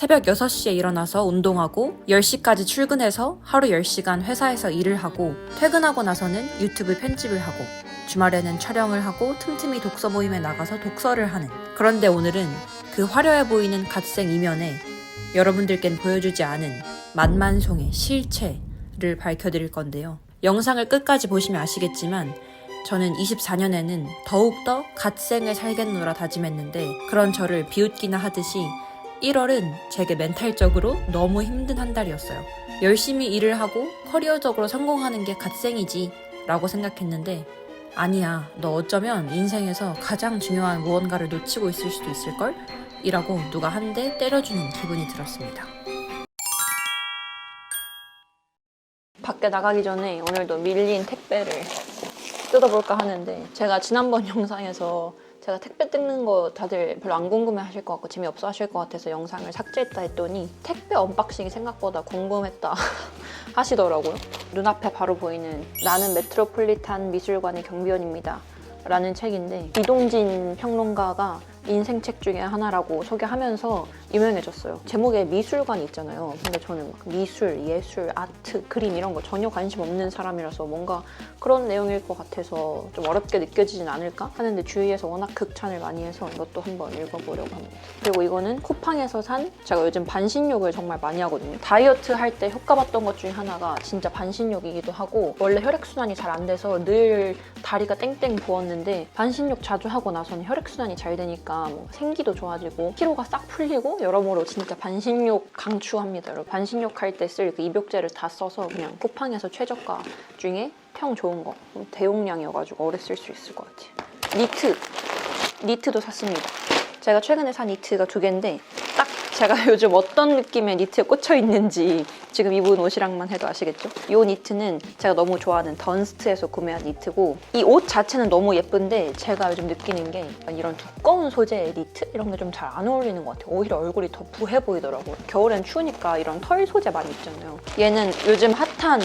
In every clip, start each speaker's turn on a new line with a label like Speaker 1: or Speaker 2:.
Speaker 1: 새벽 6시에 일어나서 운동하고 10시까지 출근해서 하루 10시간 회사에서 일을 하고 퇴근하고 나서는 유튜브 편집을 하고 주말에는 촬영을 하고 틈틈이 독서 모임에 나가서 독서를 하는 그런데 오늘은 그 화려해 보이는 갓생 이면에 여러분들께는 보여주지 않은 만만송의 실체를 밝혀드릴 건데요. 영상을 끝까지 보시면 아시겠지만 저는 24년에는 더욱더 갓생을 살겠노라 다짐했는데 그런 저를 비웃기나 하듯이 1월은 제게 멘탈적으로 너무 힘든 한 달이었어요. 열심히 일을 하고 커리어적으로 성공하는 게 갓생이지 라고 생각했는데 아니야 너 어쩌면 인생에서 가장 중요한 무언가를 놓치고 있을 수도 있을걸? 이라고 누가 한 대 때려주는 기분이 들었습니다. 밖에 나가기 전에 오늘도 밀린 택배를 뜯어볼까 하는데 제가 지난번 영상에서 제가 택배 뜯는 거 다들 별로 안 궁금해 하실 것 같고 재미없어 하실 것 같아서 영상을 삭제했다 했더니 택배 언박싱이 생각보다 궁금했다 하시더라고요. 눈앞에 바로 보이는 나는 메트로폴리탄 미술관의 경비원입니다. 라는 책인데 이동진 평론가가 인생 책 중에 하나라고 소개하면서 유명해졌어요. 제목에 미술관이 있잖아요. 근데 저는 막 미술, 예술, 아트, 그림 이런 거 전혀 관심 없는 사람이라서 뭔가 그런 내용일 것 같아서 좀 어렵게 느껴지진 않을까 하는데 주위에서 워낙 극찬을 많이 해서 이것도 한번 읽어보려고 합니다. 그리고 이거는 쿠팡에서 산 제가 요즘 반신욕을 정말 많이 하거든요. 다이어트 할 때 효과 봤던 것 중에 하나가 진짜 반신욕이기도 하고 원래 혈액순환이 잘 안 돼서 늘 다리가 땡땡 부었는데 반신욕 자주 하고 나서는 혈액순환이 잘 되니까 뭐 생기도 좋아지고 피로가 싹 풀리고 여러모로 진짜 반신욕 강추합니다. 여러분 반신욕 할 때 쓸 그 입욕제를 다 써서 그냥 쿠팡에서 최저가 중에 평 좋은 거 대용량이어가지고 오래 쓸 수 있을 것 같아요. 니트 니트도 샀습니다. 제가 최근에 산 니트가 두 개인데 딱 제가 요즘 어떤 느낌의 니트에 꽂혀 있는지 지금 입은 옷이랑만 해도 아시겠죠? 이 니트는 제가 너무 좋아하는 던스트에서 구매한 니트고 이 옷 자체는 너무 예쁜데 제가 요즘 느끼는 게 이런 두꺼운 소재의 니트 이런 게 좀 잘 안 어울리는 것 같아요. 오히려 얼굴이 더 부해 보이더라고요. 겨울엔 추우니까 이런 털 소재 많이 입잖아요. 얘는 요즘 핫한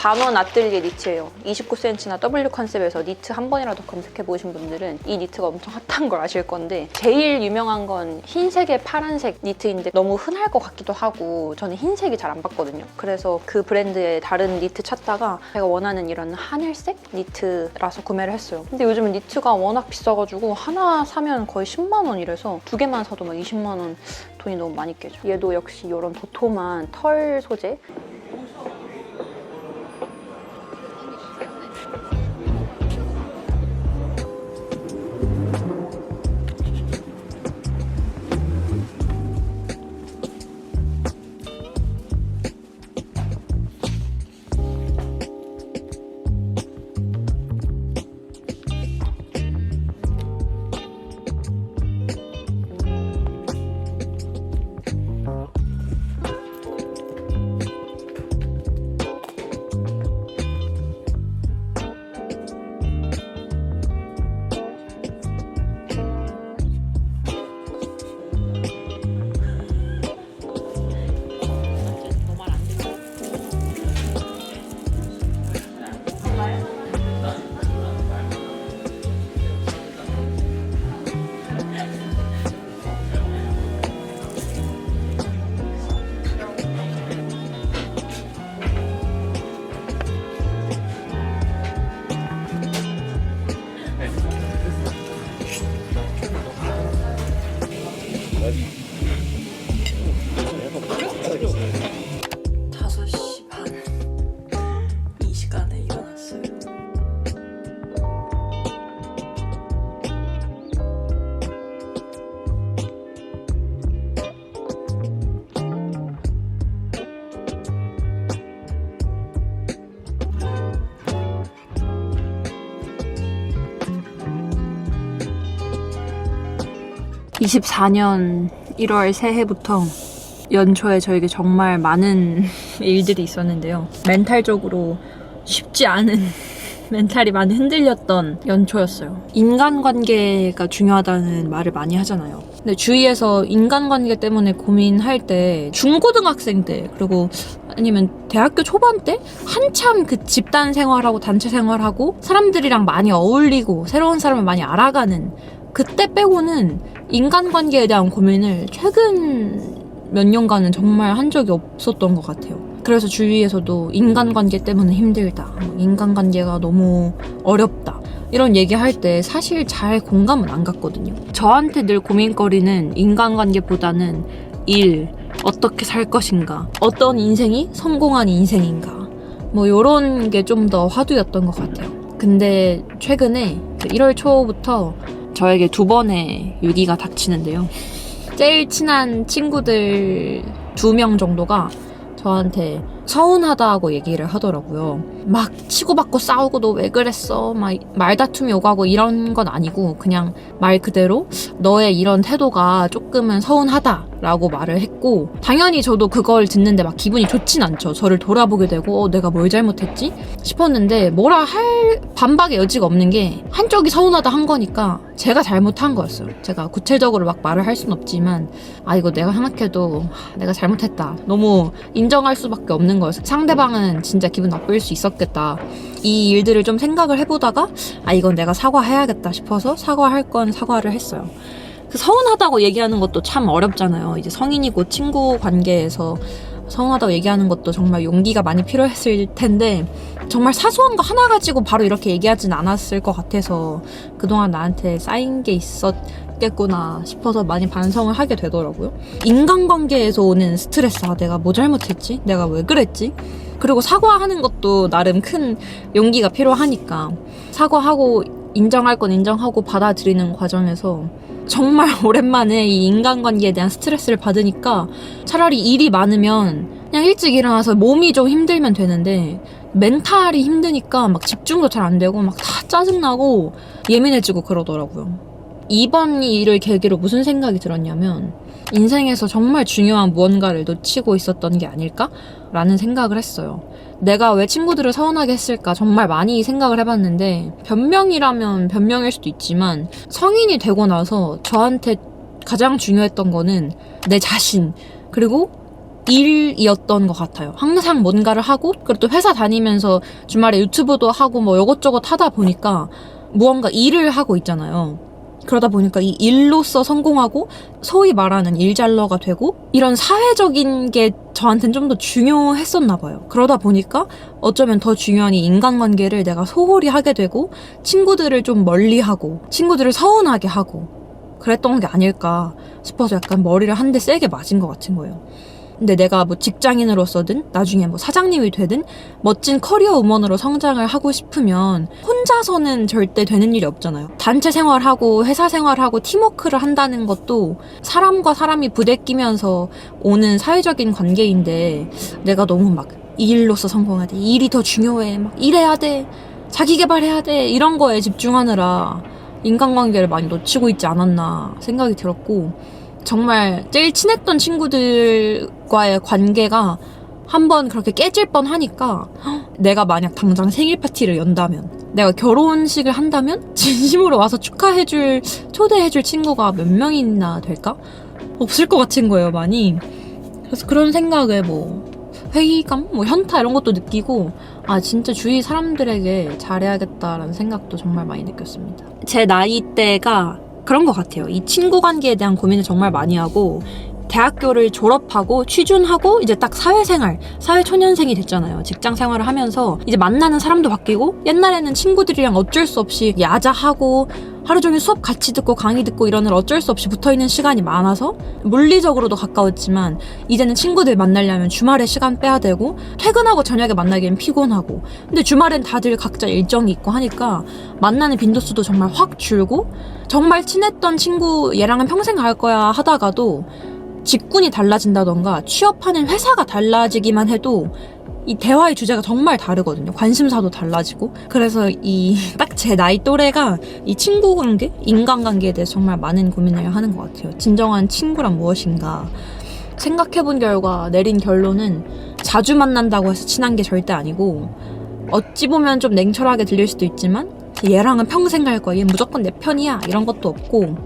Speaker 1: 반원 아뜰리에 니트예요. 29cm나 W 컨셉에서 니트 한 번이라도 검색해 보신 분들은 이 니트가 엄청 핫한 걸 아실 건데 제일 유명한 건 흰색에 파란색 니트인데 너무 흔할 것 같기도 하고 저는 흰색이 잘 안 봤거든요. 그래서 그 브랜드의 다른 니트 찾다가 제가 원하는 이런 하늘색 니트라서 구매를 했어요. 근데 요즘은 니트가 워낙 비싸가지고 하나 사면 거의 10만 원이라서 두 개만 사도 막 20만 원 돈이 너무 많이 깨져. 얘도 역시 이런 도톰한 털 소재 5시 (24년 1월) 새해부터 연초에 저에게 정말 많은 일들이 있었는데요. 멘탈적으로 쉽지 않은 멘탈이 많이 흔들렸던 연초였어요. 인간관계가 중요하다는 말을 많이 하잖아요. 근데 주위에서 인간관계 때문에 고민할 때 중고등학생 때 그리고 아니면 대학교 초반 때 한참 그 집단 생활하고 단체 생활하고 사람들이랑 많이 어울리고 새로운 사람을 많이 알아가는 그때 빼고는 인간관계에 대한 고민을 최근 몇 년간은 정말 한 적이 없었던 것 같아요. 그래서 주위에서도 인간관계 때문에 힘들다. 뭐 인간관계가 너무 어렵다. 이런 얘기할 때 사실 잘 공감은 안 갔거든요. 저한테 늘 고민거리는 인간관계보다는 일, 어떻게 살 것인가, 어떤 인생이 성공한 인생인가, 뭐 요런 게 좀 더 화두였던 것 같아요. 근데 최근에 그 1월 초부터 저에게 두 번의 위기가 닥치는데요. 제일 친한 친구들 두 명 정도가 저한테 서운하다고 얘기를 하더라고요. 막 치고받고 싸우고 너 왜 그랬어? 막 말다툼이 오가고 이런 건 아니고 그냥 말 그대로 너의 이런 태도가 조금은 서운하다라고 말을 했고 당연히 저도 그걸 듣는데 막 기분이 좋진 않죠. 저를 돌아보게 되고 어, 내가 뭘 잘못했지 싶었는데 뭐라 할 반박의 여지가 없는 게 한쪽이 서운하다 한 거니까 제가 잘못한 거였어요. 제가 구체적으로 막 말을 할 순 없지만 아 이거 내가 생각해도 하, 내가 잘못했다. 너무 인정할 수밖에 없는 거였어요. 상대방은 진짜 기분 나쁠 수 있었 겠다. 이 일들을 좀 생각을 해보다가 아 이건 내가 사과해야겠다 싶어서 사과할 건 사과를 했어요. 그 서운하다고 얘기하는 것도 참 어렵잖아요. 이제 성인이고 친구 관계에서 서운하다고 얘기하는 것도 정말 용기가 많이 필요했을 텐데 정말 사소한 거 하나 가지고 바로 이렇게 얘기하진 않았을 것 같아서 그동안 나한테 쌓인 게 있었겠구나 싶어서 많이 반성을 하게 되더라고요. 인간관계에서 오는 스트레스, 아, 내가 뭐 잘못했지? 내가 왜 그랬지? 그리고 사과하는 것도 나름 큰 용기가 필요하니까 사과하고 인정할 건 인정하고 받아들이는 과정에서 정말 오랜만에 이 인간관계에 대한 스트레스를 받으니까 차라리 일이 많으면 그냥 일찍 일어나서 몸이 좀 힘들면 되는데 멘탈이 힘드니까 막 집중도 잘 안 되고 막 다 짜증나고 예민해지고 그러더라고요. 이번 일을 계기로 무슨 생각이 들었냐면 인생에서 정말 중요한 무언가를 놓치고 있었던 게 아닐까라는 생각을 했어요. 내가 왜 친구들을 서운하게 했을까 정말 많이 생각을 해봤는데 변명이라면 변명일 수도 있지만 성인이 되고 나서 저한테 가장 중요했던 거는 내 자신 그리고 일이었던 것 같아요. 항상 뭔가를 하고 그리고 또 회사 다니면서 주말에 유튜브도 하고 뭐 이것저것 하다 보니까 무언가 일을 하고 있잖아요. 그러다 보니까 이 일로서 성공하고 소위 말하는 일잘러가 되고 이런 사회적인 게 저한테는 좀 더 중요했었나 봐요. 그러다 보니까 어쩌면 더 중요한 이 인간관계를 내가 소홀히 하게 되고 친구들을 좀 멀리 하고 친구들을 서운하게 하고 그랬던 게 아닐까 싶어서 약간 머리를 한 대 세게 맞은 것 같은 거예요. 근데 내가 뭐 직장인으로서든 나중에 뭐 사장님이 되든 멋진 커리어 우먼으로 성장을 하고 싶으면 혼자서는 절대 되는 일이 없잖아요. 단체 생활하고 회사 생활하고 팀워크를 한다는 것도 사람과 사람이 부대끼면서 오는 사회적인 관계인데 내가 너무 막 이 일로서 성공해야 돼. 이 일이 더 중요해. 막 일해야 돼. 자기 개발해야 돼. 이런 거에 집중하느라 인간관계를 많이 놓치고 있지 않았나 생각이 들었고 정말 제일 친했던 친구들 과의 관계가 한번 그렇게 깨질 뻔 하니까 내가 만약 당장 생일 파티를 연다면 내가 결혼식을 한다면 진심으로 와서 축하해줄 초대해줄 친구가 몇 명이나 될까? 없을 것 같은 거예요 많이 그래서 그런 생각에 뭐 회의감, 뭐 현타 이런 것도 느끼고 아 진짜 주위 사람들에게 잘해야겠다라는 생각도 정말 많이 느꼈습니다. 제 나이대가 그런 것 같아요. 이 친구 관계에 대한 고민을 정말 많이 하고 대학교를 졸업하고 취준하고 이제 딱 사회생활, 사회초년생이 됐잖아요. 직장 생활을 하면서 이제 만나는 사람도 바뀌고 옛날에는 친구들이랑 어쩔 수 없이 야자하고 하루 종일 수업 같이 듣고 강의 듣고 이러느라 어쩔 수 없이 붙어 있는 시간이 많아서 물리적으로도 가까웠지만 이제는 친구들 만나려면 주말에 시간 빼야 되고 퇴근하고 저녁에 만나기엔 피곤하고 근데 주말엔 다들 각자 일정이 있고 하니까 만나는 빈도수도 정말 확 줄고 정말 친했던 친구 얘랑은 평생 갈 거야 하다가도 직군이 달라진다던가 취업하는 회사가 달라지기만 해도 이 대화의 주제가 정말 다르거든요. 관심사도 달라지고. 그래서 이 딱 제 나이 또래가 이 친구 관계, 인간 관계에 대해서 정말 많은 고민을 하는 것 같아요. 진정한 친구란 무엇인가. 생각해본 결과 내린 결론은 자주 만난다고 해서 친한 게 절대 아니고 어찌 보면 좀 냉철하게 들릴 수도 있지만 얘랑은 평생 갈 거야. 얘 무조건 내 편이야. 이런 것도 없고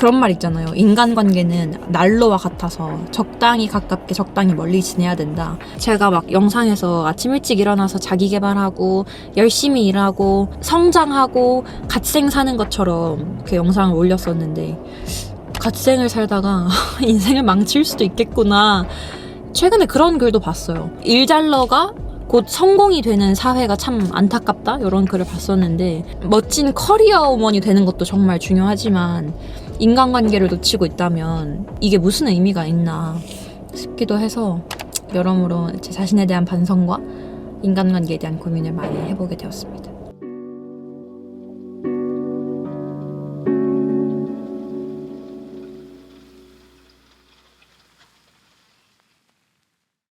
Speaker 1: 그런 말 있잖아요. 인간관계는 난로와 같아서 적당히 가깝게 적당히 멀리 지내야 된다. 제가 막 영상에서 아침 일찍 일어나서 자기 개발하고 열심히 일하고 성장하고 갓생 사는 것처럼 그 영상을 올렸었는데 갓생을 살다가 인생을 망칠 수도 있겠구나. 최근에 그런 글도 봤어요. 일잘러가 곧 성공이 되는 사회가 참 안타깝다 이런 글을 봤었는데 멋진 커리어 우먼이 되는 것도 정말 중요하지만 인간관계를 놓치고 있다면 이게 무슨 의미가 있나 싶기도 해서 여러모로 제 자신에 대한 반성과 인간관계에 대한 고민을 많이 해보게 되었습니다.